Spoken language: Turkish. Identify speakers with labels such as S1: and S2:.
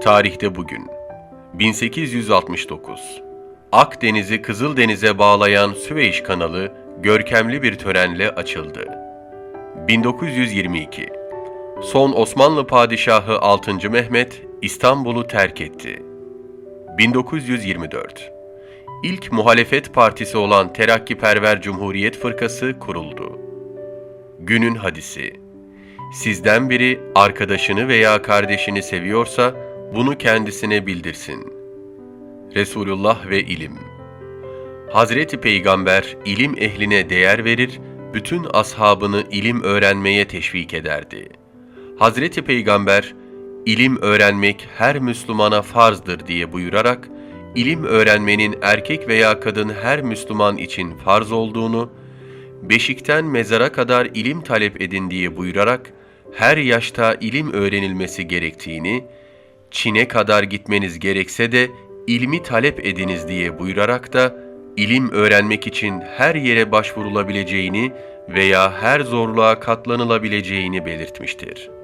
S1: Tarihte bugün 1869 Akdeniz'i Kızıldeniz'e bağlayan Süveyş kanalı görkemli bir törenle açıldı. 1922 Son Osmanlı Padişahı 6. Mehmet İstanbul'u terk etti. 1924 İlk muhalefet partisi olan Terakkiperver Cumhuriyet Fırkası kuruldu. Günün hadisi Sizden biri arkadaşını veya kardeşini seviyorsa bunu kendisine bildirsin. Resulullah ve ilim Hazreti Peygamber ilim ehline değer verir, bütün ashabını ilim öğrenmeye teşvik ederdi. Hazreti Peygamber, ilim öğrenmek her Müslümana farzdır diye buyurarak, ilim öğrenmenin erkek veya kadın her Müslüman için farz olduğunu, beşikten mezara kadar ilim talep edin diye buyurarak, her yaşta ilim öğrenilmesi gerektiğini, Çin'e kadar gitmeniz gerekse de ilmi talep ediniz diye buyurarak da ilim öğrenmek için her yere başvurulabileceğini veya her zorluğa katlanılabileceğini belirtmiştir.